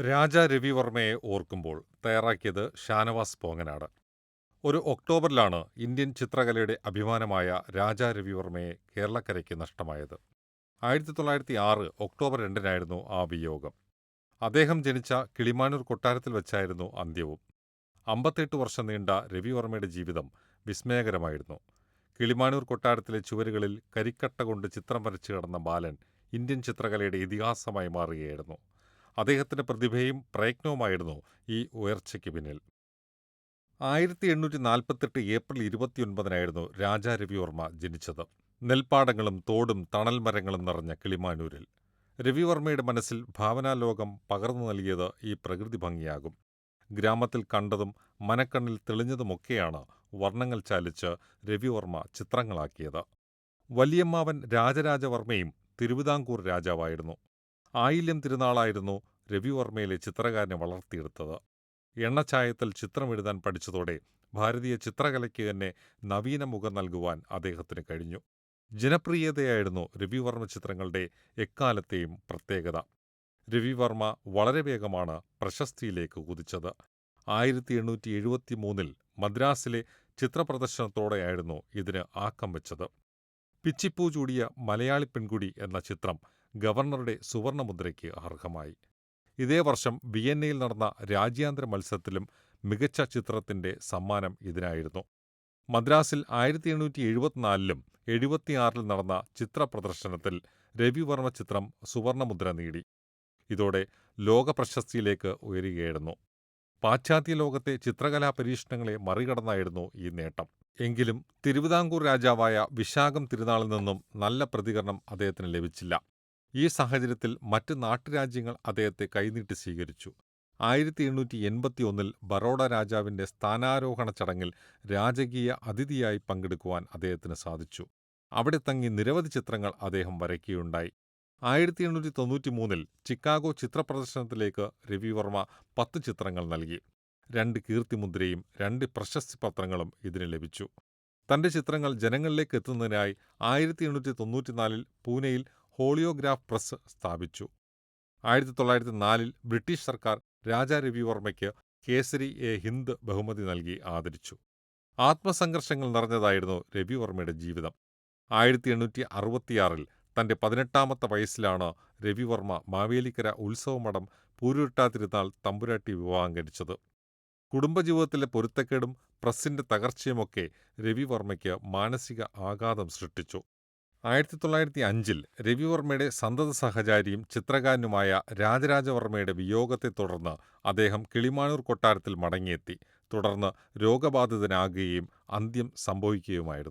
രാജ രവിവർമ്മയെ ഓർക്കുമ്പോൾ തയ്യാറാക്കിയത് ഷാനവാസ് പോങ്ങനാട് ഒരു ഒക്ടോബറിലാണ് ഇന്ത്യൻ ചിത്രകലയുടെ അഭിമാനമായ രാജ രവിവർമ്മയെ കേരളക്കരയ്ക്ക് നഷ്ടമായത്. ആയിരത്തി തൊള്ളായിരത്തി ആറ് ഒക്ടോബർ രണ്ടിനായിരുന്നു ആ വിയോഗം. അദ്ദേഹം ജനിച്ച കിളിമാനൂർ കൊട്ടാരത്തിൽ വെച്ചായിരുന്നു അന്ത്യവും. അമ്പത്തെട്ട് വർഷം നീണ്ട രവിവർമ്മയുടെ ജീവിതം വിസ്മയകരമായിരുന്നു. കിളിമാനൂർ കൊട്ടാരത്തിലെ ചുവരുകളിൽ കരിക്കട്ട കൊണ്ട് ചിത്രം വരച്ചു കിടന്ന ബാലൻ ഇന്ത്യൻ ചിത്രകലയുടെ ഇതിഹാസമായി മാറുകയായിരുന്നു. അദ്ദേഹത്തിന്റെ പ്രതിഭയും പ്രയത്നവുമായിരുന്നു ഈ ഉയർച്ചയ്ക്ക് പിന്നിൽ. ആയിരത്തി എണ്ണൂറ്റി നാൽപ്പത്തെട്ട് ഏപ്രിൽ ഇരുപത്തിയൊൻപതിനായിരുന്നു രാജാ രവിവർമ്മ ജനിച്ചത്. നെൽപ്പാടങ്ങളും തോടും തണൽ മരങ്ങളും നിറഞ്ഞ കിളിമാനൂരിൽ. രവിവർമ്മയുടെ മനസ്സിൽ ഭാവനാലോകം പകർന്നു നൽകിയത് ഈ പ്രകൃതി ഭംഗിയാകും. ഗ്രാമത്തിൽ കണ്ടതും മനക്കണ്ണിൽ തെളിഞ്ഞതുമൊക്കെയാണ് വർണങ്ങൾ ചാലിച്ച് രവിവർമ്മ ചിത്രങ്ങളാക്കിയത്. വലിയമ്മാവൻ രാജരാജവർമ്മയും തിരുവിതാംകൂർ രാജാവായിരുന്നു. ആയില്യം തിരുനാളായിരുന്നു രവിവർമ്മയിലെ ചിത്രകാരനെ വളർത്തിയെടുത്തത്. എണ്ണച്ചായത്തിൽ ചിത്രമെഴുതാൻ പഠിച്ചതോടെ ഭാരതീയ ചിത്രകലയ്ക്ക് തന്നെ നവീന മുഖം നൽകുവാൻ അദ്ദേഹത്തിന് കഴിഞ്ഞു. ജനപ്രിയതയായിരുന്നു രവിവർമ്മ ചിത്രങ്ങളുടെ എക്കാലത്തെയും പ്രത്യേകത. രവിവർമ്മ വളരെ വേഗമാണ് പ്രശസ്തിയിലേക്ക് കുതിച്ചത്. ആയിരത്തി എണ്ണൂറ്റി എഴുപത്തി മൂന്നിൽ മദ്രാസിലെ ചിത്രപ്രദർശനത്തോടെയായിരുന്നു ഇതിന് ആക്കം വെച്ചത്. പിച്ചിപ്പൂ ചൂടിയ മലയാളി പെൺകുടി എന്ന ചിത്രം ഗവർണറുടെ സുവർണമുദ്രയ്ക്ക് അർഹമായി. ഇതേ വർഷം വിയന്നയിൽ നടന്ന രാജ്യാന്തര മത്സരത്തിലും മികച്ച ചിത്രത്തിന്റെ സമ്മാനം ഇതിനായിരുന്നു. മദ്രാസിൽ ആയിരത്തി എണ്ണൂറ്റി എഴുപത്തിനാലിലും എഴുപത്തിയാറിൽ നടന്ന ചിത്ര പ്രദർശനത്തിൽ രവിവർമ്മ ചിത്രം സുവർണമുദ്ര നേടി. ഇതോടെ ലോക പ്രശസ്തിയിലേക്ക് ഉയരുകയായിരുന്നു. പാശ്ചാത്യ ലോകത്തെ ചിത്രകലാ പരീക്ഷണങ്ങളെ മറികടന്നായിരുന്നു ഈ നേട്ടം. എങ്കിലും തിരുവിതാംകൂർ രാജാവായ വിശാഖം തിരുനാളിൽ നിന്നും നല്ല പ്രതികരണം അദ്ദേഹത്തിന് ലഭിച്ചില്ല. ഈ സാഹചര്യത്തിൽ മറ്റ് നാട്ടുരാജ്യങ്ങൾ അദ്ദേഹത്തെ കൈനീട്ടി സ്വീകരിച്ചു. ആയിരത്തി എണ്ണൂറ്റി എൺപത്തി ഒന്നിൽ ബറോഡ രാജാവിന്റെ സ്ഥാനാരോഹണ ചടങ്ങിൽ രാജകീയ അതിഥിയായി പങ്കെടുക്കുവാൻ അദ്ദേഹത്തിന് സാധിച്ചു. അവിടെ തങ്ങി നിരവധി ചിത്രങ്ങൾ അദ്ദേഹം വരയ്ക്കുകയുണ്ടായി. ആയിരത്തി എണ്ണൂറ്റി തൊണ്ണൂറ്റി മൂന്നിൽ ചിക്കാഗോ ചിത്രപ്രദർശനത്തിലേക്ക് രവിവർമ്മ പത്ത് ചിത്രങ്ങൾ നൽകി. രണ്ട് കീർത്തിമുദ്രയും രണ്ട് പ്രശസ്തി പത്രങ്ങളും ഇതിന് ലഭിച്ചു. തന്റെ ചിത്രങ്ങൾ ജനങ്ങളിലേക്ക് എത്തുന്നതിനായി ആയിരത്തി എണ്ണൂറ്റി തൊണ്ണൂറ്റിനാലിൽ പൂനെയിൽ ഹോളിയോഗ്രാഫ് പ്രസ് സ്ഥാപിച്ചു. ആയിരത്തി തൊള്ളായിരത്തി നാലിൽ ബ്രിട്ടീഷ് സർക്കാർ രാജാ രവിവർമ്മയ്ക്ക് കേസരി എ ഹിന്ദ് ബഹുമതി നൽകി ആദരിച്ചു. ആത്മസംഘർഷങ്ങൾ നിറഞ്ഞതായിരുന്നു രവിവർമ്മയുടെ ജീവിതം. ആയിരത്തി എണ്ണൂറ്റി അറുപത്തിയാറിൽ തന്റെ പതിനെട്ടാമത്തെ വയസ്സിലാണ് രവിവർമ്മ മാവേലിക്കര ഉത്സവമഠം പൂരുരുട്ടാ തിരുനാൾ തമ്പുരാട്ടി വിവാഹം കഴിച്ചത്. കുടുംബജീവിതത്തിലെ പൊരുത്തക്കേടും പ്രസിന്റെ തകർച്ചയുമൊക്കെ രവിവർമ്മയ്ക്ക് മാനസിക ആഘാതം സൃഷ്ടിച്ചു. ആയിരത്തി തൊള്ളായിരത്തി അഞ്ചിൽ രവിവർമ്മയുടെ സന്തത സഹചാരിയും ചിത്രകാരനുമായ രാജരാജവർമ്മയുടെ വിയോഗത്തെ തുടർന്ന് അദ്ദേഹം കിളിമാനൂർ കൊട്ടാരത്തിൽ മടങ്ങിയെത്തി. തുടർന്ന് രോഗബാധിതനാകുകയും അന്ത്യം സംഭവിക്കുകയുമായിരുന്നു.